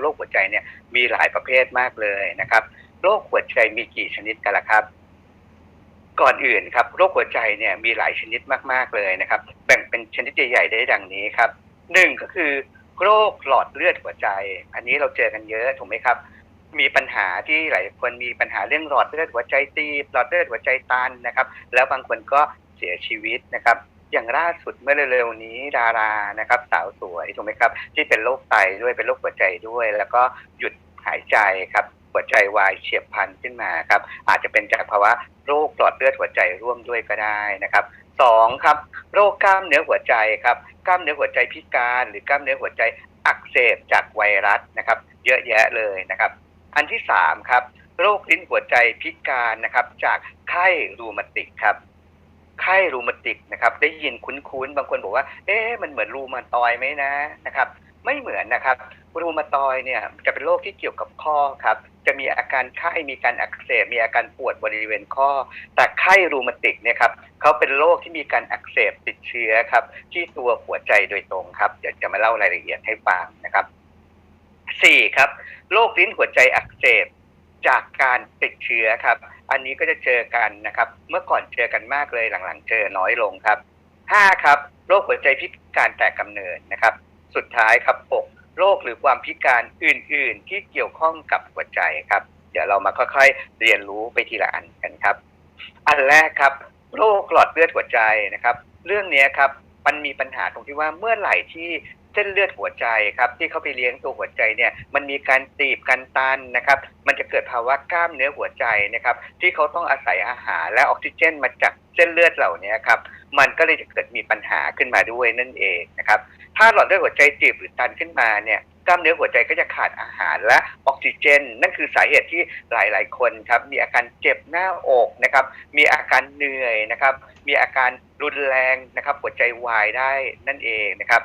โรคหัวใจเนี่ยมีหลายประเภทมากเลยนะครับ โรคหัวใจมีกี่ชนิดกันล่ะครับ ก่อนอื่นครับโรคหัวใจเนี่ยมีหลายชนิดมากๆเลยนะครับ แบ่งเป็นชนิดใหญ่ๆได้ดังนี้ครับหนึ่งก็คือโรคหลอดเลือดหัวใจ อันนี้เราเจอกันเยอะถูกไหมครับ มีปัญหาที่หลายคนมีปัญหาเรื่องหลอดเลือดหัวใจตีบหลอดเลือดหัวใจตันนะครับ แล้วบางคนก็เสียชีวิตนะครับ อย่างล่าสุดเมื่อเร็วๆนี้ดารานะครับสาวสวยถูกไหมครับ ที่เป็นโรคไตด้วยเป็นโรคหัวใจด้วย แล้วก็หยุดหายใจครับหัวใจวายเฉียบพลันขึ้นมาครับอาจจะเป็นจากภาวะโรคหลอดเลือดหัวใจร่วมด้วยก็ได้นะครับสองครับโรคกล้ามเนื้อหัวใจครับกล้ามเนื้อหัวใจพิการหรือกล้ามเนื้อหัวใจอักเสบจากไวรัสนะครับ เยอะแยะเลยนะครับ อันที่สามครับโรคลิ้นหัวใจพิการนะครับ จากไข้รูมาติกครับ ไข้รูมาติกนะครับได้ยินคุ้นๆ บางคนบอกว่า เอ๊ะมันเหมือนรูมาตอยไหมนะนะครับไม่เหมือนนะครับรูมาตอยเนี่ยจะเป็นโรคที่เกี่ยวกับข้อครับจะมีอาการไข้มีการอักเสบมีอาการปวดบริเวณข้อ แต่ไข้รูมาติกเนี่ยครับเขาเป็นโรคที่มีการอักเสบติดเชื้อครับที่ตัวหัวใจโดยตรงครับเดี๋ยวจะมาเล่ารายละเอียดให้ฟังนะครับสี่ครับโรคลิ้นหัวใจอักเสบจากการติดเชื้อครับ อันนี้ก็จะเจอกันนะครับ เมื่อก่อนเจอกันมากเลยหลังๆ เจอน้อยลงครับห้าครับโรคหัวใจพิการแต่กำเนิดนะครับ สุดท้ายครับหกโรคหรือความพิการอื่น ๆ ที่เกี่ยวข้องกับหัวใจครับ เดี๋ยวเรามาค่อยๆเรียนรู้ไปทีละอันกันครับ อันแรกครับ โรคหลอดเลือดหัวใจนะครับ เรื่องนี้ครับมันมีปัญหาตรงที่ว่าเมื่อไหร่ที่ เส้นเลือดหัวใจครับที่เขาไปเลี้ยงตัวหัวใจเนี่ยมันมีการตีบการตันนะครับ มันจะเกิดภาวะกล้ามเนื้อหัวใจนะครับ ที่เขาต้องอาศัยอาหารและออกซิเจนมาจากเส้นเลือดเหล่านี้ครับมันก็เลยจะเกิดมีปัญหาขึ้นมาด้วยนั่นเองนะครับ ถ้าหลอดเลือดหัวใจตีบหรือตันขึ้นมาเนี่ยกล้ามเนื้อหัวใจก็จะขาดอาหารและออกซิเจน นั่นคือสาเหตุที่หลาย ๆ คนครับมีอาการเจ็บหน้าอกนะครับ มีอาการเหนื่อยนะครับ มีอาการรุนแรงนะครับหัวใจวายได้นั่นเองนะครับ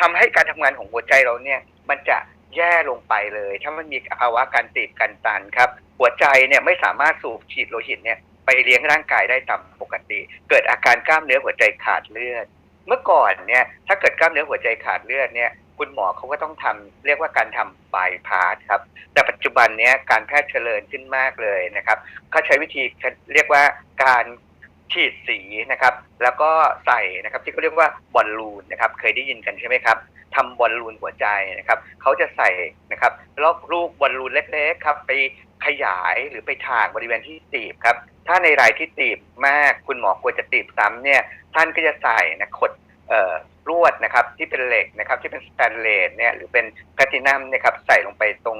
ทำให้การทำงานของหัวใจเราเนี่ยมันจะแย่ลงไปเลย ถ้ามันมีภาวะการตีบกันตันครับ หัวใจเนี่ยไม่สามารถสูบฉีดโลหิตเนี่ยไปเลี้ยงร่างกายได้ตามปกติ เกิดอาการกล้ามเนื้อหัวใจขาดเลือด เมื่อก่อนเนี่ยถ้าเกิดกล้ามเนื้อหัวใจขาดเลือดเนี่ยคุณหมอเขาก็ต้องทำเรียกว่าการทำบายพาสครับ แต่ปัจจุบันเนี้ยการแพทย์เจริญขึ้นมากเลยนะครับเขาใช้วิธีเรียกว่าการ ฉีดสีนะครับ แล้วก็ใส่นะครับที่เขาเรียกว่าบอลลูนนะครับ เคยได้ยินกันใช่ไหมครับทำบอลลูนหัวใจนะครับเขาจะใส่นะครับแลอกลูกบอลลูนเล็กๆครับไปขยายหรือไปถากบริเวณที่ตีบครับ ถ้าในรายที่ตีบมากคุณหมอควรจะตีบซ้ำเนี่ยท่านก็จะใส่นะขดเอ่อลวดนะครับที่เป็นเหล็กนะครับที่เป็นสแตนเลสเนี่ยหรือเป็นแพลตินัมนะครับใส่ลงไปตรง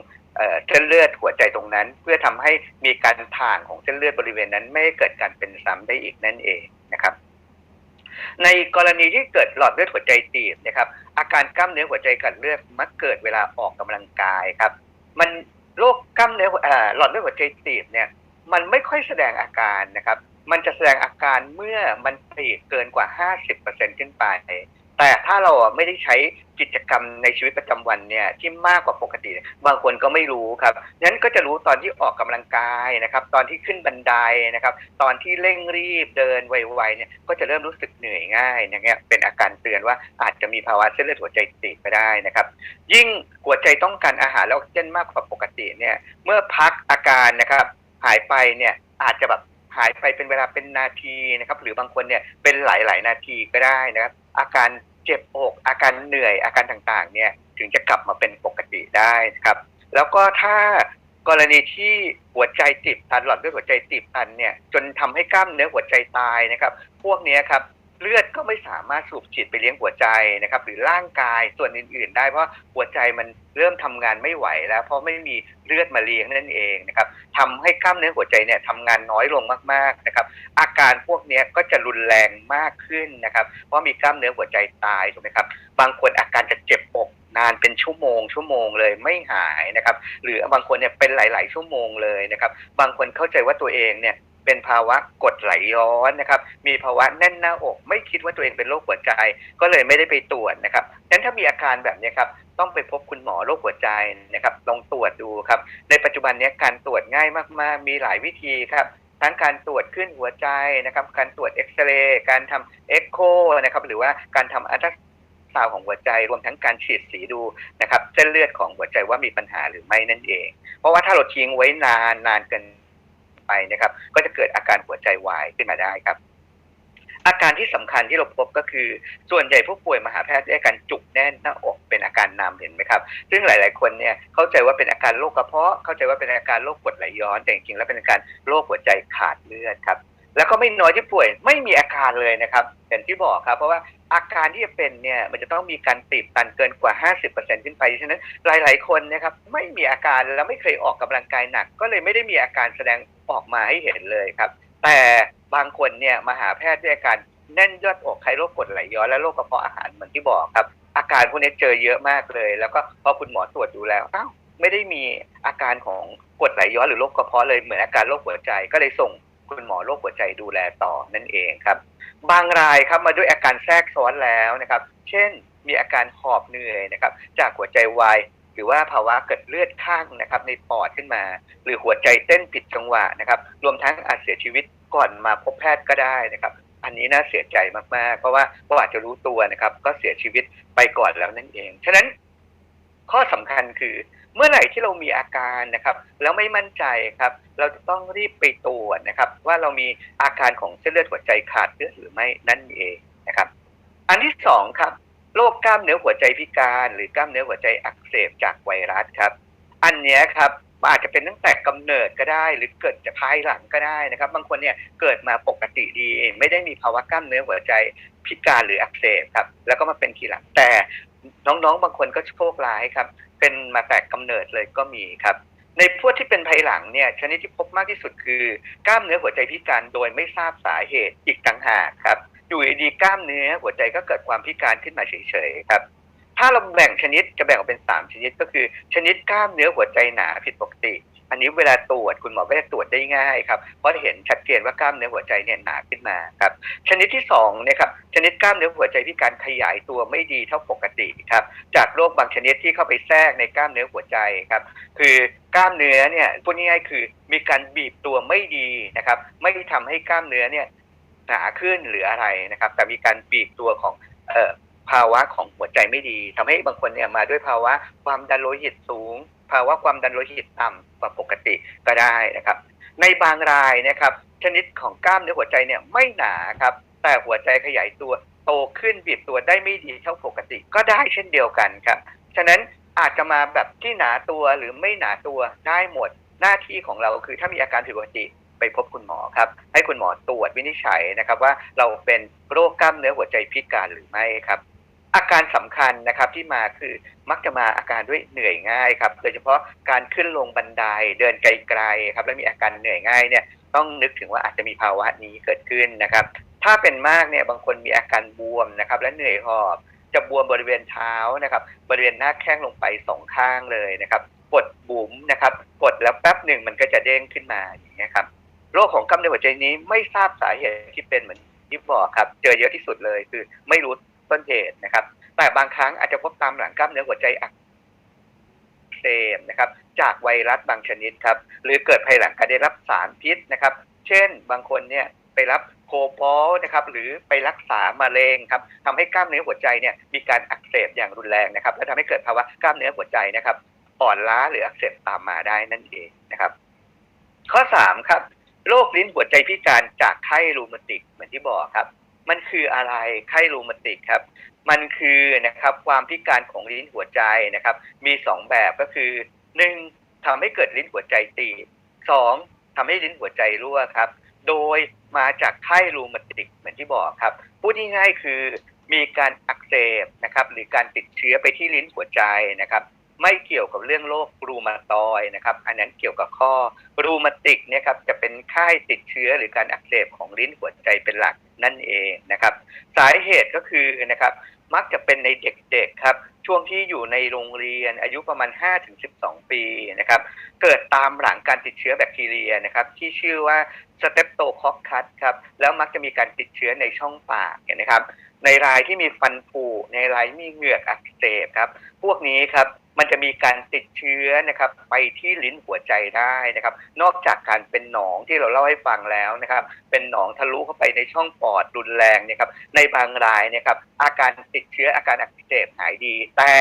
เส้นเลือดหัวใจตรงนั้น เพื่อทำให้มีการถ่างของเส้นเลือดบริเวณนั้น ไม่ให้เกิดการเป็นซ้ำได้อีกนั่นเองนะครับ ในกรณีที่เกิดหลอดเลือดหัวใจตีบนะครับ อาการกล้ามเนื้อหัวใจกัดเลือดมักเกิดเวลาออกกำลังกายครับ มันโรคกล้ามเนื้อหลอดเลือดหัวใจตีบเนี่ย มันไม่ค่อยแสดงอาการนะครับ มันจะแสดงอาการเมื่อมันตีบเกินกว่า 50%ขึ้นไป แต่ถ้าเราไม่ได้ใช้กิจกรรมในชีวิตประจำวันเนี่ยที่มากกว่าปกติ บางคนก็ไม่รู้ครับนั้นก็จะรู้ตอนที่ออกกำลังกายนะครับ ตอนที่ขึ้นบันไดนะครับ ตอนที่เร่งรีบเดินไวๆเนี่ยก็จะเริ่มรู้สึกเหนื่อยง่ายนะเงี้ยเป็นอาการเตือนว่าอาจจะมีภาวะเส้นเลือดหัวใจตีบไปได้นะครับ ยิ่งหัวใจต้องการอาหารและออกซิเจนมากกว่าปกติเนี่ยเมื่อพักอาการนะครับ หายไปเนี่ยอาจจะแบบหายไปเป็นเวลาเป็นนาทีนะครับ หรือบางคนเนี่ยเป็นหลาย ๆ นาทีก็ได้นะครับ อาการเจ็บอกอาการเหนื่อยอาการต่างๆ เนี่ยถึงจะกลับมาเป็นปกติได้ครับ แล้วก็ถ้ากรณีที่หัวใจติบตันหลอดเลือดหัวใจติบตันเนี่ยจนทำให้กล้ามเนื้อหัวใจตายนะครับ พวกนี้ครับ เลือดก็ไม่สามารถสูบฉีดไปเลี้ยงหัวใจนะครับ หรือร่างกายส่วนอื่น ๆ ได้เพราะหัวใจมันเริ่มทำงานไม่ไหวแล้ว เพราะไม่มีเลือดมาเลี้ยงนั่นเองนะครับทำให้กล้ามเนื้อหัวใจเนี่ยทำงานน้อยลงมากๆนะครับ อาการพวกนี้ก็จะรุนแรงมากขึ้นนะครับ เพราะมีกล้ามเนื้อหัวใจตายถูกไหมครับ บางคนอาการจะเจ็บอกนานเป็นชั่วโมง ชั่วโมงเลยไม่หายนะครับ หรือบางคนเนี่ยเป็นหลาย ๆ ชั่วโมงเลยนะครับ บางคนเข้าใจว่าตัวเองเนี่ย เป็นภาวะกดไหลย้อนนะครับ มีภาวะแน่นหน้าอก ไม่คิดว่าตัวเองเป็นโรคหัวใจ ก็เลยไม่ได้ไปตรวจนะครับดังนั้นถ้ามีอาการแบบนี้ครับต้องไปพบคุณหมอโรคหัวใจนะครับ ลองตรวจดูครับ ในปัจจุบันนี้การตรวจง่ายมาก ๆ มีหลายวิธีครับทั้งการตรวจขึ้นหัวใจนะครับ การตรวจเอ็กซเรย์ การทำเอ็กโคนะครับ หรือว่าการทำอัลตราซาวของหัวใจ รวมทั้งการฉีดสีดูนะครับจส้นเลือดของหัวใจว่ามีปัญหาหรือไม่นั่นเอง เพราะว่าถ้าเราทิ้งไว้นานนานเกิน ไปนะครับ ก็จะเกิดอาการหัวใจวายขึ้นมาได้ครับ อาการที่สำคัญที่เราพบก็คือ ส่วนใหญ่ผู้ป่วยมาหาแพทย์ด้วยอาการจุกแน่นหน้าอกเป็นอาการนำเห็นไหมครับ ซึ่งหลาย ๆ คนเนี่ยเข้าใจว่าเป็นอาการโรคกระเพาะ เข้าใจว่าเป็นอาการโรคกรดไหลย้อน แต่จริง ๆ แล้วเป็นอาการโรคหัวใจขาดเลือดครับแล้วก็ไม่น้อยที่ป่วยไม่มีอาการเลยนะครับอย่างที่บอกครับ เพราะว่าอาการที่จะเป็นเนี่ยมันจะต้องมีการตีบตันเกินกว่า 50%ขึ้นไปฉะนั้นหลาย ๆ คนนะครับไม่มีอาการแล้วไม่เคยออกกำลังกายหนัก ก็เลยไม่ได้มีอาการแสดง ออกมาให้เห็นเลยครับ แต่บางคนเนี่ยมาหาแพทย์ด้วยอาการแน่นยอดอกไข้โรคกดไหลย้อนและโรคกระเพาะอาหารเหมือนที่บอกครับ อาการพวกนี้เจอเยอะมากเลย แล้วก็พอคุณหมอตรวจดูแล้วอ้าวไม่ได้มีอาการของกดไหลย้อนหรือโรคกระเพาะเลยเหมือนอาการโรคหัวใจ ก็เลยส่งคุณหมอโรคหัวใจดูแลต่อนั่นเองครับ บางรายครับมาด้วยอาการแทรกซ้อนแล้วนะครับ เช่นมีอาการหอบเหนื่อยนะครับ จากหัวใจวาย รือว่าภาวะเกิดเลือดข้างนะครับในปอดขึ้นมา หรือหัวใจเต้นผิดจังหวะนะครับรวมทั้งอาจเสียชีวิตก่อนมาพบแพทย์ก็ได้นะครับ อันนี้น่าเสียใจมากๆ เพราะว่าเพราะอาจจะรู้ตัวนะครับ ก็เสียชีวิตไปก่อนแล้วนั่นเอง ฉะนั้นข้อสำคัญคือเมื่อไหร่ที่เรามีอาการนะครับ แล้วไม่มั่นใจครับ เราจะต้องรีบไปตรวจนะครับ ว่าเรามีอาการของเส้นเลือดหัวใจขาดเลือดหรือไม่นั่นเองนะครับ อันที่สองครับ โรคกล้ามเนื้อหัวใจพิการ หรือกล้ามเนื้อหัวใจอักเสบจากไวรัสครับ อันนี้ครับอาจจะเป็นตั้งแต่กำเนิดก็ได้ หรือเกิดจากภายหลังก็ได้นะครับ บางคนเนี่ยเกิดมาปกติดี ไม่ได้มีภาวะกล้ามเนื้อหัวใจพิการหรืออักเสบครับ แล้วก็มาเป็นทีหลังแต่น้องๆ บางคนก็โชคร้ายครับ เป็นมาแต่กำเนิดเลยก็มีครับ ในพวกที่เป็นภายหลังเนี่ยชนิดที่พบมากที่สุดคือกล้ามเนื้อหัวใจพิการโดยไม่ทราบสาเหตุอีกต่างหากครับ อยู่ดีๆกล้ามเนื้อหัวใจก็เกิดความพิการขึ้นมาเฉยๆครับ ถ้าเราแบ่งชนิดจะแบ่งออกเป็น 3 ชนิดก็คือ ชนิดกล้ามเนื้อหัวใจหนาผิดปกติ อันนี้เวลาตรวจคุณหมอก็จะตรวจได้ง่ายครับเพราะเห็นชัดเจนว่ากล้ามเนื้อหัวใจเนี่ยหนาขึ้นมาครับ ชนิดที่2เนี่ยครับชนิดกล้ามเนื้อหัวใจพิการขยายตัวไม่ดีเท่าปกติครับ จากโรคบางชนิดที่เข้าไปแทรกในกล้ามเนื้อหัวใจครับ คือกล้ามเนื้อเนี่ยพูดง่ายๆคือมีการบีบตัวไม่ดีนะครับ ไม่ได้ทำให้กล้ามเนื้อเนี่ย หนาขึ้นหรืออะไรนะครับ แต่มีการบีบตัวของเออภาวะของหัวใจไม่ดีทำให้บางคนเนี่ยมาด้วยภาวะความดันโลหิตสูง ภาวะความดันโลหิตต่ำกว่าปกติก็ได้นะครับ ในบางรายนะครับ ชนิดของกล้ามเนื้อหัวใจเนี่ยไม่หนาครับ แต่หัวใจขยายตัวโตขึ้นบีบตัวได้ไม่ดีเท่าปกติก็ได้เช่นเดียวกันครับ ฉะนั้นอาจจะมาแบบที่หนาตัวหรือไม่หนาตัวได้หมดหน้าที่ของเราคือถ้ามีอาการผิดปกติ ไปพบคุณหมอครับ ให้คุณหมอตรวจวินิจฉัยนะครับว่าเราเป็นโรคกล้ามเนื้อหัวใจพิการหรือไม่ครับอาการสำคัญนะครับที่มาคือมักจะมาอาการด้วยเหนื่อยง่ายครับโดยเฉพาะการขึ้นลงบันไดเดินไกลๆครับแล้วมีอาการเหนื่อยง่ายเนี่ยต้องนึกถึงว่าอาจจะมีภาวะนี้เกิดขึ้นนะครับ ถ้าเป็นมากเนี่ยบางคนมีอาการบวมนะครับและเหนื่อยหอบจะบวมบริเวณเท้านะครับ บริเวณหน้าแข้งลงไปสองข้างเลยนะครับกดบุ๋มนะครับกดแล้วแป๊บหนึ่งมันก็จะเด้งขึ้นมาอย่างเงี้ยครับ โรคของกล้ามเนื้อหัวใจนี้ไม่ทราบสาเหตุที่เป็นเหมือนที่บอกครับ เจอเยอะที่สุดเลยคือไม่รู้ต้นเหตุนะครับ แต่บางครั้งอาจจะพบตามหลังกล้ามเนื้อหัวใจอักเสบนะครับ จากไวรัสบางชนิดครับ หรือเกิดภายหลังการได้รับสารพิษนะครับ เช่น บางคนเนี่ยไปรับโคพอลนะครับ หรือไปรักษามะเร็งครับทำให้กล้ามเนื้อหัวใจเนี่ยมีการอักเสบอย่างรุนแรงนะครับ และทำให้เกิดภาวะกล้ามเนื้อหัวใจนะครับอ่อนล้าหรืออักเสบตามมาได้นั่นเองนะครับ ข้อสามครับ โรคลิ้นหัวใจพิการจากไข้รูมาติกเหมือนที่บอกครับ มันคืออะไรไข้รูมาติกครับ มันคือนะครับความพิการของลิ้นหัวใจนะครับ มีสองแบบก็คือหนึ่งทำให้เกิดลิ้นหัวใจตีบสองทำให้ลิ้นหัวใจรั่วครับ โดยมาจากไข้รูมาติกเหมือนที่บอกครับพูดง่ายๆคือมีการอักเสบนะครับ หรือการติดเชื้อไปที่ลิ้นหัวใจนะครับ ไม่เกี่ยวกับเรื่องโรครูมาตอยนะครับ อันนั้นเกี่ยวกับข้อรูมาติกเนี่ยครับจะเป็นไข้ติดเชื้อหรือการอักเสบของลิ้นหัวใจเป็นหลักนั่นเองนะครับ สาเหตุก็คือนะครับมักจะเป็นในเด็กๆครับ ช่วงที่อยู่ในโรงเรียนอายุประมาณ 5-12 ปีนะครับ เกิดตามหลังการติดเชื้อแบคทีเรียนะครับ ที่ชื่อว่า สเตปโตคอคคัสครับแล้วมักจะมีการติดเชื้อในช่องปากเห็นไหมครับ ในรายที่มีฟันผุในรายมีเหงือกอักเสบครับพวกนี้ครับมันจะมีการติดเชื้อนะครับไปที่ลิ้นหัวใจได้นะครับ นอกจากการเป็นหนองที่เราเล่าให้ฟังแล้วนะครับ เป็นหนองทะลุเข้าไปในช่องปอดรุนแรงเนี่ยครับ ในบางรายเนี่ยครับ อาการติดเชื้ออาการอักเสบหายดี แต่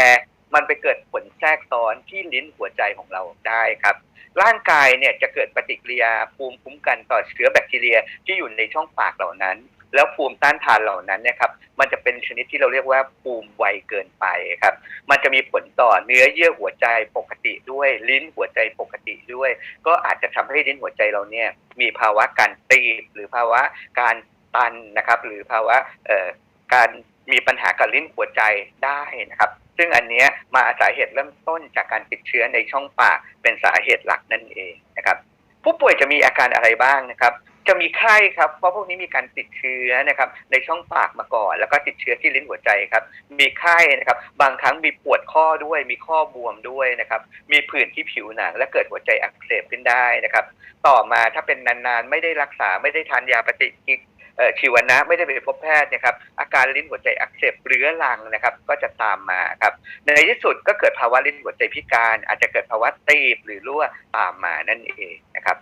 มันไปเกิดผลแทรกซ้อนที่ลิ้นหัวใจของเราได้ครับ ร่างกายเนี่ยจะเกิดปฏิกิริยาภูมิคุ้มกันต่อเชื้อแบคทีเรียที่อยู่ในช่องปากเหล่านั้น แล้วภูมิต้านทานเหล่านั้นนี่ยครับมันจะเป็นชนิดที่เราเรียกว่าภูมิไวเกินไปครับ มันจะมีผลต่อเนื้อเยื่อหัวใจปกติด้วย ลิ้นหัวใจปกติด้วย ก็อาจจะทำให้ลิ้นหัวใจเราเนี่ยมีภาวะการตีบหรือภาวะการตันนะครับ หรือภาวะเอ่อการ มีปัญหากับลิ้นหัวใจได้นะครับ ซึ่งอันนี้มาสาเหตุเริ่มต้นจากการติดเชื้อในช่องปากเป็นสาเหตุหลักนั่นเองนะครับ ผู้ป่วยจะมีอาการอะไรบ้างนะครับ จะมีไข้ครับเพราะพวกนี้มีการติดเชื้อนะครับในช่องปากมาก่อน แล้วก็ติดเชื้อที่ลิ้นหัวใจครับ มีไข้นะครับ บางครั้งมีปวดข้อด้วย มีข้อบวมด้วยนะครับ มีผื่นที่ผิวหนัง และเกิดหัวใจอักเสบขึ้นได้นะครับ ต่อมาถ้าเป็นนานๆ ไม่ได้รักษาไม่ได้ทานยาปฏิกิริ ชีวนะไม่ได้ไปพบแพทย์นะครับอาการลิ้นหัวใจอักเสบเรื้อรังนะครับ ก็จะตามมาครับในที่สุดก็เกิดภาวะลิ้นหัวใจพิการ อาจจะเกิดภาวะตีบหรือรั่วตามมานั่นเองนะครับ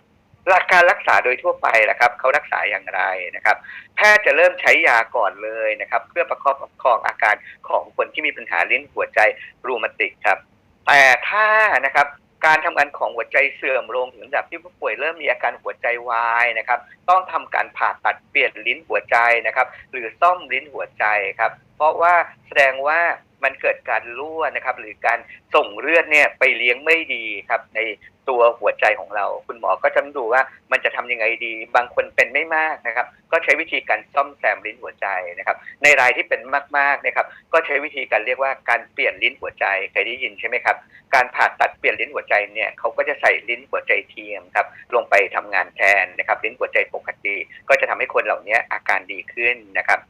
หลักการรักษาโดยทั่วไปละครับเขารักษาอย่างไรนะครับ แพทย์จะเริ่มใช้ยาก่อนเลยนะครับ เพื่อประคบประคองอาการของคนที่มีปัญหาลิ้นหัวใจรูมาติกครับแต่ถ้านะครับ การทำงานของหัวใจเสื่อมลงถึงระดับที่ผู้ป่วยเริ่มมีอาการหัวใจวายนะครับ ต้องทำการผ่าตัดเปลี่ยนลิ้นหัวใจนะครับ หรือซ่อมลิ้นหัวใจครับ เพราะว่าแสดงว่า มันเกิดการรั่วนะครับ หรือการส่งเลือดเนี่ยไปเลี้ยงไม่ดีครับ ในตัวหัวใจของเรา คุณหมอก็จะดูว่ามันจะทำยังไงดี บางคนเป็นไม่มากนะครับ ก็ใช้วิธีการซ่อมแซมลิ้นหัวใจนะครับ ในรายที่เป็นมากๆนะครับ ก็ใช้วิธีการเรียกว่าการเปลี่ยนลิ้นหัวใจเคยได้ยินใช่ไหมครับ การผ่าตัดเปลี่ยนลิ้นหัวใจเนี่ยเขาก็จะใส่ลิ้นหัวใจเทียมครับลงไปทำงานแทนนะครับลิ้นหัวใจปกติ ก็จะทำให้คนเหล่านี้อาการดีขึ้นนะครับ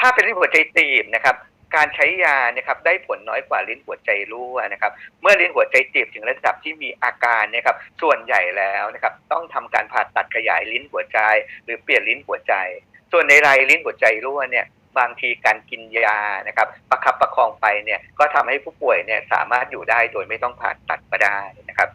ถ้าเป็นลิ้นหัวใจตีบนะครับ การใช้ยานะครับได้ผลน้อยกว่าลิ้นหัวใจรั่วนะครับ เมื่อลิ้นหัวใจตีบถึงระดับที่มีอาการเนะครับ ส่วนใหญ่แล้วนะครับ ต้องทำการผ่าตัดขยายลิ้นหัวใจ หรือเปลี่ยนลิ้นหัวใจ ส่วนในรายลิ้นหัวใจรั่วเนี่ยบางทีการกินยานะครับ ประคับประคองไปเนี่ยก็ทำให้ผู้ป่วยเนี่ยสามารถอยู่ได้โดยไม่ต้องผ่าตัดก็ได้นะครับ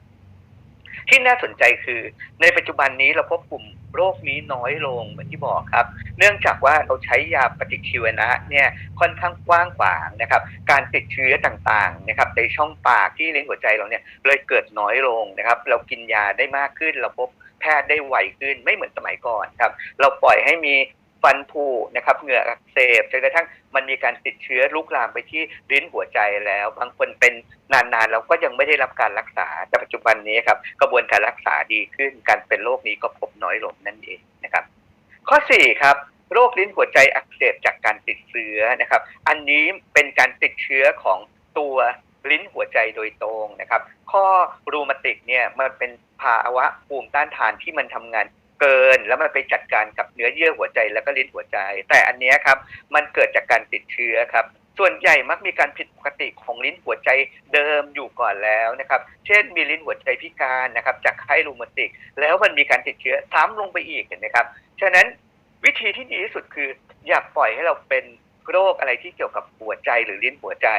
ที่น่าสนใจคือในปัจจุบันนี้เราพบกลุ่ม โรคนี้น้อยลงเหมือนที่บอกครับ เนื่องจากว่าเราใช้ยาปฏิชีวนะเนี่ยค่อนข้างกว้างขวางนะครับ การติดเชื้อต่างๆนะครับในช่องปากที่ลิ้นหัวใจเราเนี่ยเลยเกิดน้อยลงนะครับ เรากินยาได้มากขึ้นเราพบแพทย์ได้ไวขึ้นไม่เหมือนสมัยก่อนครับ เราปล่อยให้มี ฟันผุนะครับเหงื่ออักเสบจนกระทั่งมันมีการติดเชื้อลุกลามไปที่ลิ้นหัวใจแล้ว บางคนเป็นนานๆแล้วก็ยังไม่ได้รับการรักษาแต่ปัจจุบันนี้ครับกระบวนการรักษาดีขึ้น การเป็นโรคนี้ก็พบน้อยลงนั่นเองนะครับ ข้อ4ครับโรคลิ้นหัวใจอักเสบจากการติดเชื้อนะครับ อันนี้เป็นการติดเชื้อของตัวลิ้นหัวใจโดยตรงนะครับ ข้อรูมาติกเนี่ยมันเป็นภาวะภูมิต้านทานที่มันทำงาน เกิน แล้วมันไปจัดการกับเนื้อเยื่อหัวใจแล้วก็ลิ้นหัวใจ แต่อันนี้ครับมันเกิดจากการติดเชื้อครับส่วนใหญ่มักมีการผิดปกติของลิ้นหัวใจเดิมอยู่ก่อนแล้วนะครับ เช่นมีลิ้นหัวใจพิการนะครับจากไข้รูมาติก แล้วมันมีการติดเชื้อซ้ำลงไปอีกเห็นไหมครับ ฉะนั้นวิธีที่ดีที่สุดคือ อย่าปล่อยให้เราเป็น โรคอะไรที่เกี่ยวกับหัวใจหรือลิ้นหัวใจ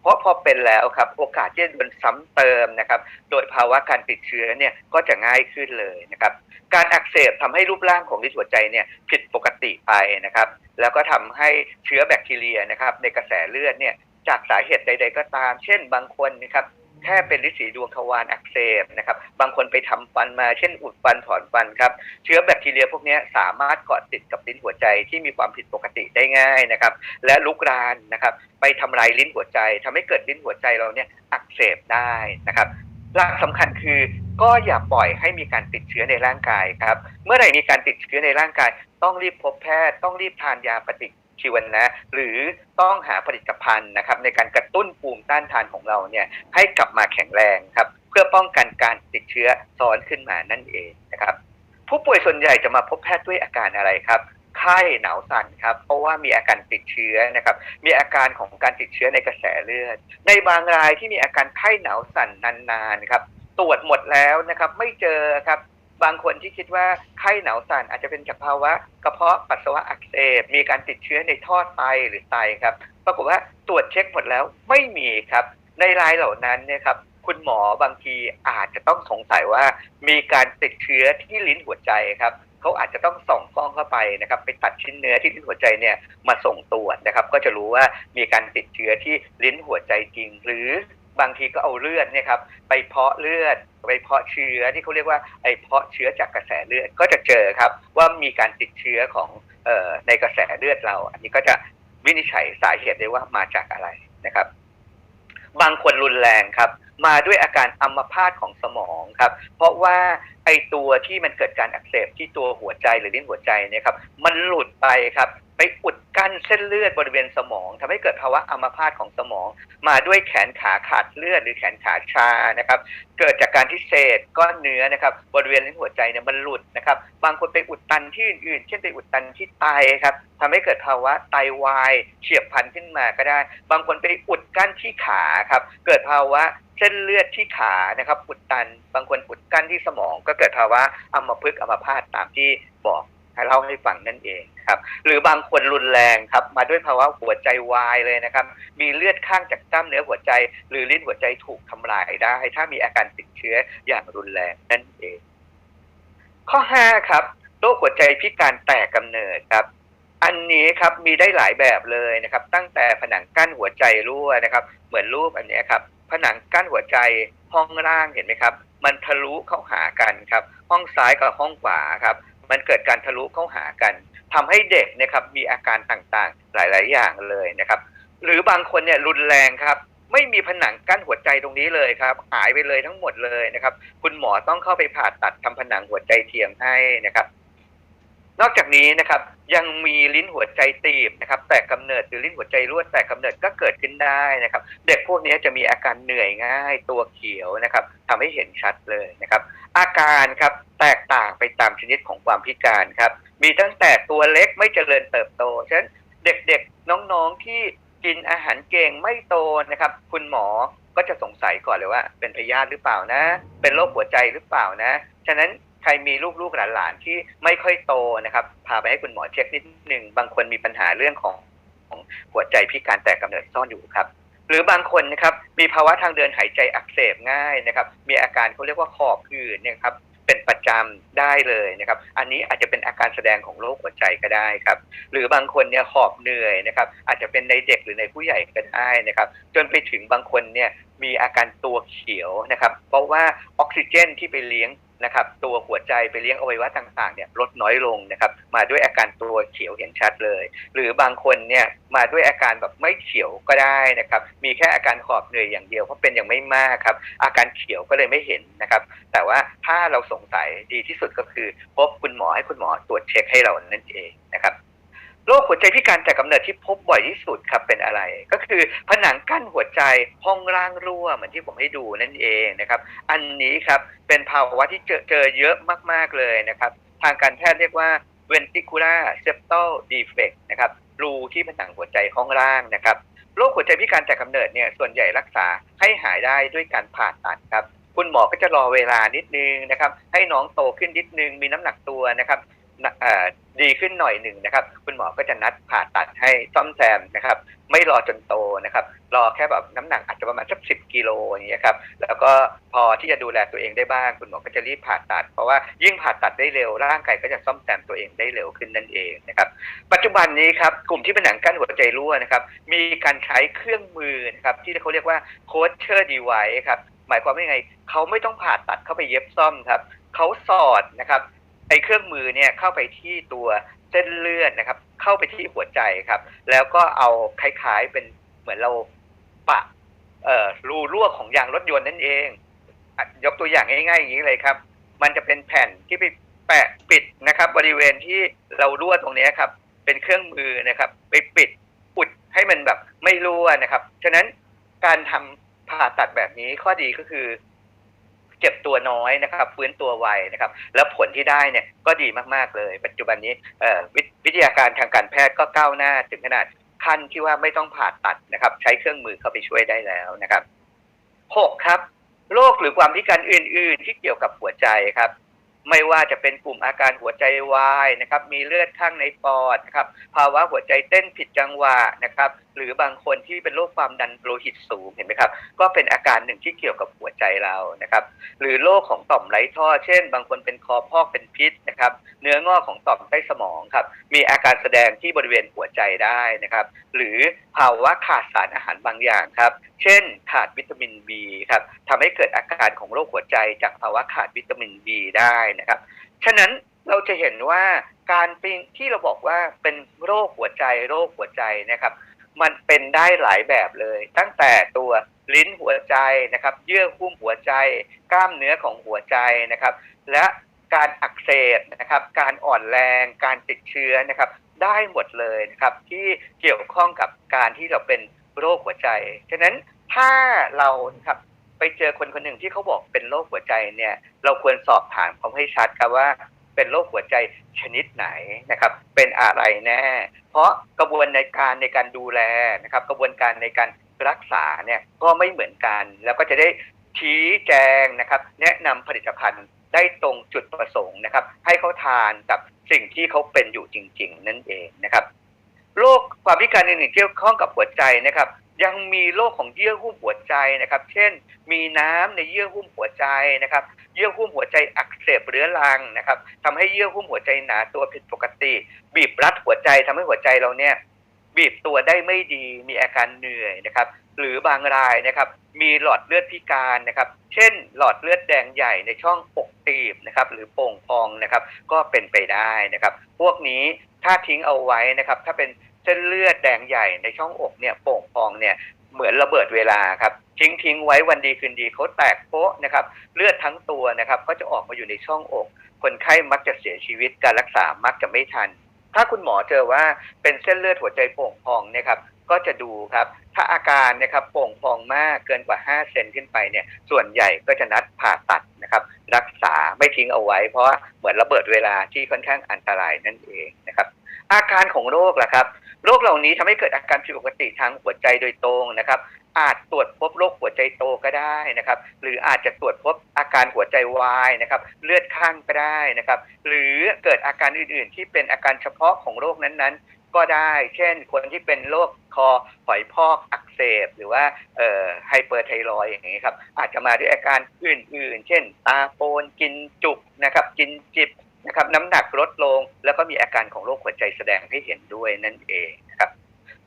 เพราะพอเป็นแล้วครับโอกาสที่จะโดนซ้ำเติมนะครับโดยภาวะการติดเชื้อเนี่ยก็จะง่ายขึ้นเลยนะครับการอักเสบทำให้รูปร่างของลิ้นหัวใจเนี่ยผิดปกติไปนะครับแล้วก็ทำให้เชื้อแบคทีเรียนะครับในกระแสเลือดเนี่ยจากสาเหตุใด ๆ ก็ตาม เช่นบางคนนะครับ แค่เป็นฤทธิ์สีดวงทวารอักเสบนะครับ บางคนไปทำฟันมาเช่นอุดฟันถอนฟันครับเชื้อแบคทีเรียพวกนี้สามารถเกาะติดกับลิ้นหัวใจที่มีความผิดปกติได้ง่ายนะครับ และลุกรานนะครับ ไปทำลายลิ้นหัวใจทำให้เกิดลิ้นหัวใจเราเนี่ยอักเสบได้นะครับหลักสำคัญคือก็อย่าปล่อยให้มีการติดเชื้อในร่างกายครับ เมื่อไหร่มีการติดเชื้อในร่างกาย ต้องรีบพบแพทย์ต้องรีบทานยาปฏิ ชีวนะ หรือต้องหาผลิตภัณฑ์นะครับในการกระตุ้นภูมิต้านทานของเราเนี่ยให้กลับมาแข็งแรงครับเพื่อป้องกันการติดเชื้อซ้อนขึ้นมานั่นเองนะครับผู้ป่วยส่วนใหญ่จะมาพบแพทย์ด้วยอาการอะไรครับไข้หนาวสั่นครับ เพราะว่ามีอาการติดเชื้อนะครับ มีอาการของการติดเชื้อในกระแสเลือด ในบางรายที่มีอาการไข้หนาวสั่นนานๆครับ ตรวจหมดแล้วนะครับ ไม่เจอครับ บางคนที่คิดว่าไข้หนาวสั่นอาจจะเป็นจากภาวะกระเพาะปัสสาวะอักเสบมีการติดเชื้อในท่อไตหรือไตครับ ปรากฏว่าตรวจเช็คหมดแล้วไม่มีครับ ในรายเหล่านั้นเนี่ยครับคุณหมอบางทีอาจจะต้องสงสัยว่ามีการติดเชื้อที่ลิ้นหัวใจครับเขาอาจจะต้องส่องกล้องเข้าไปนะครับไปตัดชิ้นเนื้อที่ลิ้นหัวใจเนี่ยมาส่งตรวจนะครับ ก็จะรู้ว่ามีการติดเชื้อที่ลิ้นหัวใจจริง หรือ บางทีก็เอาเลือดเนี่ยครับไปเพาะเลือดไปเพาะเชื้อที่เขาเรียกว่าไอเพาะเชื้อจากกระแสเลือดก็จะเจอครับ ว่ามีการติดเชื้อของเอ่อในกระแสเลือดเรา อันนี้ก็จะวินิจฉัยสาเหตุได้ว่ามาจากอะไรนะครับ บางคนรุนแรงครับ มาด้วยอาการอัมพาตของสมองครับ เพราะว่าไอตัวที่มันเกิดการอักเสบที่ตัวหัวใจหรือลิ้นหัวใจเนี่ยครับ มันหลุดไปครับ ไปอุดกั้นเส้นเลือดบริเวณสมองทำให้เกิดภาวะอัมพาตของสมอง มาด้วยแขนขาขาดเลือดหรือแขนขาชานะครับ เกิดจากการที่เศษก้อนเนื้อนะครับ บริเวณลิ้นหัวใจเนี่ยมันหลุดนะครับ บางคนไปอุดตันที่อื่นๆ เช่นไปอุดตันที่ไตครับทำให้เกิดภาวะไตวายเฉียบพลันขึ้นมาก็ได้ บางคนไปอุดกั้นที่ขาครับ เกิดภาวะเส้นเลือดที่ขานะครับอุดตัน บางคนอุดกั้นที่สมอง ก็เกิดภาวะอัมพฤกษ์อัมพาตตามที่บอก เล่าให้ฟังนั่นเองครับ หรือบางคนรุนแรงครับ มาด้วยภาวะหัวใจวายเลยนะครับ มีเลือดข้างจากกล้ามเนื้อหัวใจ หรือลิ้นหัวใจถูกทำลายได้ ถ้ามีอาการติดเชื้ออย่างรุนแรงนั่นเอง ข้อ5ครับโรคหัวใจพิการแตกกำเนิดครับอันนี้ครับมีได้หลายแบบเลยนะครับ ตั้งแต่ผนังกั้นหัวใจรั่วนะครับ เหมือนรูปอันนี้ครับผนังกั้นหัวใจห้องล่างเห็นไหมครับ มันทะลุเข้าหากันครับ ห้องซ้ายกับห้องขวาครับ มันเกิดการทะลุเข้าหากันทำให้เด็กเนะครับมีอาการต่างๆ หลาย ๆ อย่างเลยนะครับ หรือบางคนเนี่ยรุนแรงครับ ไม่มีผนังกั้นหัวใจตรงนี้เลยครับ หายไปเลยทั้งหมดเลยนะครับ คุณหมอต้องเข้าไปผ่าตัดทำผนังหัวใจเทียมให้นะครับ นอกจากนี้นะครับ ยังมีลิ้นหัวใจตีบนะครับแตกกำเนิดหรือลิ้นหัวใจรั่วแตกกำเนิดก็เกิดขึ้นได้นะครับ เด็กพวกนี้จะมีอาการเหนื่อยง่ายตัวเขียวนะครับทำให้เห็นชัดเลยนะครับ อาการครับแตกต่างไปตามชนิดของความพิการครับมีตั้งแต่ตัวเล็กไม่เจริญเติบโตฉะนั้นเด็กๆน้องๆที่กินอาหารเก่งไม่โตนะครับ คุณหมอก็จะสงสัยก่อนเลยว่า เป็นพยาธิหรือเปล่านะ เป็นโรคหัวใจหรือเปล่านะ ฉะนั้น ใครมีลูกๆหลานๆที่ไม่ค่อยโตนะครับ พาไปให้คุณหมอเช็คนิดนึง บางคนมีปัญหาเรื่องของของหัวใจพิการแตกกำเนิดซ่อนอยู่ครับ หรือบางคนนะครับมีภาวะทางเดินหายใจอักเสบง่ายนะครับ มีอาการเขาเรียกว่าหอบหืดนี่ยครับเป็นประจำได้เลยนะครับ อันนี้อาจจะเป็นอาการแสดงของโรคหัวใจก็ได้ครับ หรือบางคนเนี่ยหอบเหนื่อยนะครับ อาจจะเป็นในเด็กหรือในผู้ใหญ่ก็ได้นะครับ จนไปถึงบางคนเนี่ยมีอาการตัวเขียวนะครับ เพราะว่าออกซิเจนที่ไปเลี้ยง นะครับตัวหัวใจไปเลี้ยงอวัยวะต่างๆเนี่ยลดน้อยลงนะครับมาด้วยอาการตัวเขียวเห็นชัดเลย หรือบางคนเนี่ยมาด้วยอาการแบบไม่เขียวก็ได้นะครับมีแค่อาการขอบเหนื่อยอย่างเดียวเพราะเป็นอย่างไม่มากครับอาการเขียวก็เลยไม่เห็นนะครับแต่ว่าถ้าเราสงสัยดีที่สุดก็คือพบคุณหมอให้คุณหมอตรวจเช็คให้เรานั่นเองนะครับ โรคหัวใจพิการจากกำเนิดที่พบบ่อยที่สุดครับเป็นอะไร ก็คือผนังกั้นหัวใจห้องล่างรั่วเหมือนที่ผมให้ดูนั่นเองนะครับ อันนี้ครับเป็นภาวะที่เจอเจอเยอะมากๆเลยนะครับ ทางการแพทย์เรียกว่า ventricular septal defect นะครับรูที่ผนังหัวใจห้องล่างนะครับโรคหัวใจพิการจากกำเนิดเนี่ยส่วนใหญ่รักษาให้หายได้ด้วยการผ่าตัดครับ คุณหมอก็จะรอเวลานิดนึงนะครับ ให้น้องโตขึ้นนิดนึงมีน้ำหนักตัวนะครับ ดีขึ้นหน่อยหนึ่งนะครับ คุณหมอก็จะนัดผ่าตัดให้ซ่อมแซมนะครับ ไม่รอจนโตนะครับ รอแค่แบบน้ำหนักอาจจะประมาณสักสิบกิโลอย่างเงี้ยครับ แล้วก็พอที่จะดูแลตัวเองได้บ้าง คุณหมอก็จะรีบผ่าตัด เพราะว่ายิ่งผ่าตัดได้เร็ว ร่างกายก็จะซ่อมแซมตัวเองได้เร็วขึ้นนั่นเองนะครับ ปัจจุบันนี้ครับ กลุ่มที่เป็นหนังกั้นหัวใจรั่วนะครับ มีการใช้เครื่องมือนะครับ ที่เขาเรียกว่าโคชเชอร์ดีไวครับ หมายความว่าไง เขาไม่ต้องผ่าตัดเข้าไปเย็บซ่อมครับ เขาสอดนะครับ ไอ้เครื่องมือเนี่ยเข้าไปที่ตัวเส้นเลือดนะครับ เข้าไปที่หัวใจครับ แล้วก็เอาคล้ายๆเป็นเหมือนเราปะเอ่อรูรั่วของยางรถยนต์นั่นเอง ยกตัวอย่างง่ายๆอย่างนี้เลยครับ มันจะเป็นแผ่นที่ไปแปะปิดนะครับ บริเวณที่เรารั่วตรงนี้ครับ เป็นเครื่องมือนะครับ ไปปิดอุดให้มันแบบไม่รั่วนะครับ ฉะนั้นการทำผ่าตัดแบบนี้ข้อดีก็คือ เจ็บตัวน้อยนะครับฟื้นตัวไวนะครับ แล้วผลที่ได้เนี่ยก็ดีมากๆเลย ปัจจุบันนี้วิวิทยาการทางการแพทย์ก็ก้าวหน้าถึงขนาดขั้นที่ว่าไม่ต้องผ่าตัดนะครับ ใช้เครื่องมือเข้าไปช่วยได้แล้วนะครับหกครับโรคหรือความพิการอื่น ๆ ที่เกี่ยวกับหัวใจครับ ไม่ว่าจะเป็นกลุ่มอาการหัวใจวายนะครับ มีเลือดข้างในปอดนะครับภาวะหัวใจเต้นผิดจังหวะนะครับหรือบางคนที่เป็นโรคความดันโลหิตสูงเห็นไหมครับ ก็เป็นอาการหนึ่งที่เกี่ยวกับหัวใจเรานะครับ หรือโรคของต่อมไร้ท่อ เช่น บางคนเป็นคอพอกเป็นพิษนะครับ เนื้องอกของต่อมใต้สมองครับ มีอาการแสดงที่บริเวณหัวใจได้นะครับ หรือภาวะขาดสารอาหารบางอย่างครับ เช่น ขาดวิตามิน B ครับทำให้เกิดอาการของโรคหัวใจ จากภาวะขาดวิตามิน B ได้นะครับ ฉะนั้นเราจะเห็นว่าการเป็นที่เราบอกว่าเป็นโรคหัวใจ โรคหัวใจนะครับ มันเป็นได้หลายแบบเลย ตั้งแต่ตัวลิ้นหัวใจนะครับ เยื่อหุ้มหัวใจ กล้ามเนื้อของหัวใจนะครับ และการอักเสบนะครับ การอ่อนแรง การติดเชื้อนะครับ ได้หมดเลยนะครับ ที่เกี่ยวข้องกับการที่เราเป็นโรคหัวใจ ฉะนั้นถ้าเราครับไปเจอคนคนหนึ่งที่เขาบอกเป็นโรคหัวใจเนี่ย เราควรสอบถามเขาให้ชัดครับว่า เป็นโรคหัวใจชนิดไหนนะครับ เป็นอะไรแน่ เพราะกระบวนในการในการดูแลนะครับ กระบวนการในการรักษาเนี่ยก็ไม่เหมือนกัน แล้วก็จะได้ชี้แจงนะครับ แนะนำผลิตภัณฑ์ได้ตรงจุดประสงค์นะครับ ให้เขาทานกับสิ่งที่เขาเป็นอยู่จริง ๆ นั่นเองนะครับโรคความพิการอื่นๆเกี่ยวข้องกับหัวใจนะครับ ยังมีโรคของเยื่อหุ้มหัวใจนะครับ เช่น มีน้ำในเยื่อหุ้มหัวใจนะครับ เยื่อหุ้มหัวใจอักเสบเรื้อรังนะครับทำให้เยื่อหุ้มหัวใจหนาตัวผิดปกติ บีบรัดหัวใจทำให้หัวใจเราเนี่ยบีบตัวได้ไม่ดีมีอาการเหนื่อยนะครับ หรือบางรายนะครับ มีหลอดเลือดพิการนะครับ เช่น หลอดเลือดแดงใหญ่ในช่องอกตีบนะครับ หรือโป่งพองนะครับ ก็เป็นไปได้นะครับ พวกนี้ถ้าทิ้งเอาไว้นะครับ ถ้าเป็น เส้นเลือดแดงใหญ่ในช่องอกเนี่ยโป่งพองเนี่ยเหมือนระเบิดเวลาครับทิ้งทิ้งไว้วันดีคืนดีเขาแตกโป๊ะนะครับเลือดทั้งตัวนะครับก็จะออกมาอยู่ในช่องอก คนไข้มักจะเสียชีวิตการรักษามักจะไม่ทัน ถ้าคุณหมอเจอว่าเป็นเส้นเลือดหัวใจโป่งพองนะครับก็จะดูครับ ถ้าอาการนะครับโป่งพองมากเกินกว่า 5 เซนขึ้นไปเนี่ย ส่วนใหญ่ก็จะนัดผ่าตัดนะครับ รักษาไม่ทิ้งเอาไว้ เพราะเหมือนระเบิดเวลาที่ค่อนข้างอันตรายนั่นเองนะครับ อาการของโรคล่ะครับ โรคเหล่านี้ทำให้เกิดอาการผิดปกติทางหัวใจโดยตรงนะครับ อาจตรวจพบโรคหัวใจโตก็ได้นะครับ หรืออาจจะตรวจพบอาการหัวใจวายนะครับ เลือดข้างก็ได้นะครับ หรือเกิดอาการอื่นๆ ที่เป็นอาการเฉพาะของโรคนั้นๆ ก็ได้ เช่น คนที่เป็นโรคคอหอยพอกอักเสบ หรือว่าเอ่อไฮเปอร์ไทรอยอย่างนี้ครับ อาจจะมาด้วยอาการอื่นๆ เช่น ตาโปนกินจุกนะครับ กินจิบ นะครับน้ำหนักลดลงแล้วก็มีอาการของโรคหัวใจแสดงให้เห็นด้วยนั่นเองนะครับ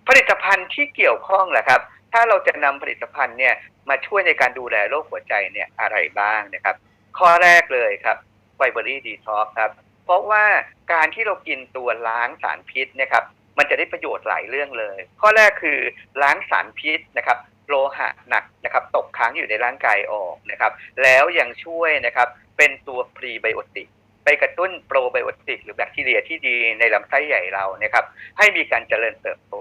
ผลิตภัณฑ์ที่เกี่ยวข้องแหละครับ ถ้าเราจะนำผลิตภัณฑ์เนี่ยมาช่วยในการดูแลโรคหัวใจเนี่ยอะไรบ้างนะครับ ข้อแรกเลยครับไฟเบอรี่ดีท็อกครับ เพราะว่าการที่เรากินตัวล้างสารพิษนะครับมันจะได้ประโยชน์หลายเรื่องเลย ข้อแรกคือล้างสารพิษนะครับโลหะหนักนะครับตกค้างอยู่ในร่างกายออกนะครับ แล้วยังช่วยนะครับเป็นตัวพรีไบโอติก ไปกระตุ้นโปรไบโอติกหรือแบคทีเรียที่ดีในลำไส้ใหญ่เรานะครับให้มีการเจริญเติบโต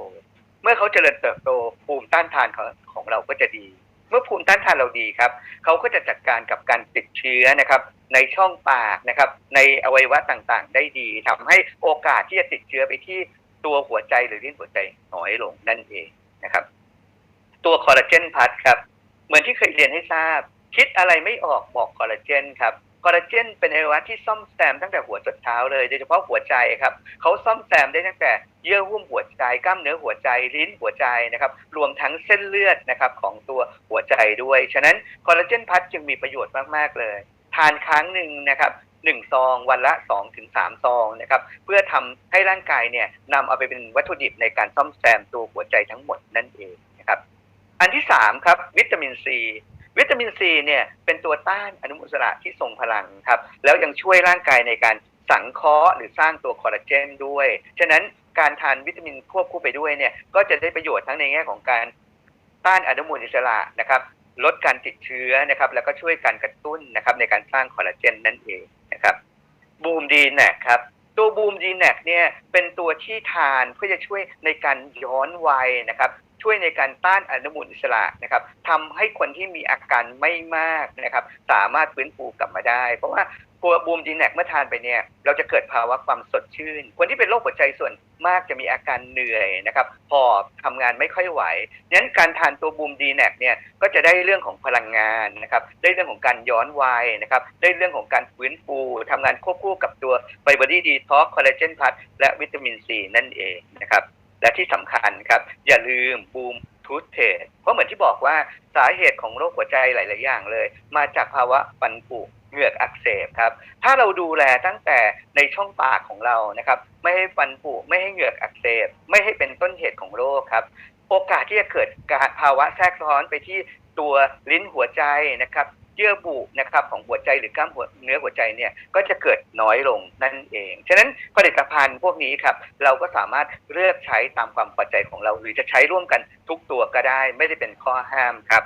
เมื่อเขาเจริญเติบโตภูมิต้านทานของของเราก็จะดี เมื่อภูมิต้านทานเราดีครับเขาก็จะจัดการกับการติดเชื้อนะครับในช่องปากนะครับในอวัยวะต่างๆ ได้ดีทำให้โอกาสที่จะติดเชื้อไปที่ตัวหัวใจหรือลิ้นหัวใจน้อยลงนั่นเองนะครับตัวคอลลาเจนพัดครับเหมือนที่เคยเรียนให้ทราบ คิดอะไรไม่ออกบอกคอลลาเจนครับ คอลลาเจนเป็นอวัยวะที่ซ่อมแซมตั้งแต่หัวจดเท้าเลยโดยเฉพาะหัวใจครับเขาซ่อมแซมได้ตั้งแต่เยื่อหุ้มหัวใจกล้ามเนื้อหัวใจลิ้นหัวใจนะครับรวมทั้งเส้นเลือดนะครับของตัวหัวใจด้วย ฉะนั้นคอลลาเจนพัดจึงมีประโยชน์มากๆเลย ทานครั้งหนึ่งนะครับหนึ่งซองวันละ2องถึงสามซองนะครับเพื่อทำให้ร่างกายเนี่ยนำเอาไปเป็นวัตถุดิบในการซ่อมแซมตัวหัวใจทั้งหมดนั่นเองนะครับอันที่สามครับวิตามินซี วิตามินซีเนี่ยเป็นตัวต้านอนุมูลอิสระที่ทรงพลังครับ แล้วยังช่วยร่างกายในการสังเคราะห์หรือสร้างตัวคอลลาเจนด้วย ฉะนั้นการทานวิตามินควบคู่ไปด้วยเนี่ยก็จะได้ประโยชน์ทั้งในแง่ของการต้านอนุมูลอิสระนะครับลดการติดเชื้อนะครับแล้วก็ช่วยการกระตุ้นนะครับในการสร้างคอลลาเจนนั่นเองนะครับบูมดีแนกครับตัวบูมดีแนกเนี่ยเป็นตัวที่ทานเพื่อจะช่วยในการย้อนวัยนะครับ ช่วยในการต้านอนุมูลอิสระนะครับทำให้คนที่มีอาการไม่มากนะครับ สามารถฟื้นฟูกลับมาได้ เพราะว่าตัวบูมดีแนกเมื่อทานไปเนี่ยเราจะเกิดภาวะความสดชื่น คนที่เป็นโรคหัวใจส่วนมากจะมีอาการเหนื่อยนะครับหอบทำงานไม่ค่อยไหวงั้นการทานตัวบูมดีแนกเนี่ยก็จะได้เรื่องของพลังงานนะครับได้เรื่องของการย้อนวัยนะครับได้เรื่องของการฟื้นฟูทำงานควบคู่กับตัวไฟเบอรี่ดีท็อกคอลลาเจนพัทและวิตามินซีนั่นเองนะครับ และที่สำคัญครับ อย่าลืมบูมทูธเทสเพราะเหมือนที่บอกว่าสาเหตุของโรคหัวใจหลาย ๆ อย่างเลย มาจากภาวะฟันผุเหงือกอักเสบครับ ถ้าเราดูแลตั้งแต่ในช่องปากของเรานะครับ ไม่ให้ฟันผุไม่ให้เหงือกอักเสบ ไม่ให้เป็นต้นเหตุของโรคครับ โอกาสที่จะเกิดการภาวะแทรกซ้อนไปที่ตัวลิ้นหัวใจนะครับ เยื่อบุนะครับของหัวใจหรือกล้ามหัวเนื้อหัวใจเนี่ยก็จะเกิดน้อยลงนั่นเอง ฉะนั้นผลิตภัณฑ์พวกนี้ครับเราก็สามารถเลือกใช้ตามความพอใจของเรา หรือจะใช้ร่วมกันทุกตัวก็ได้ ไม่ได้เป็นข้อห้ามครับ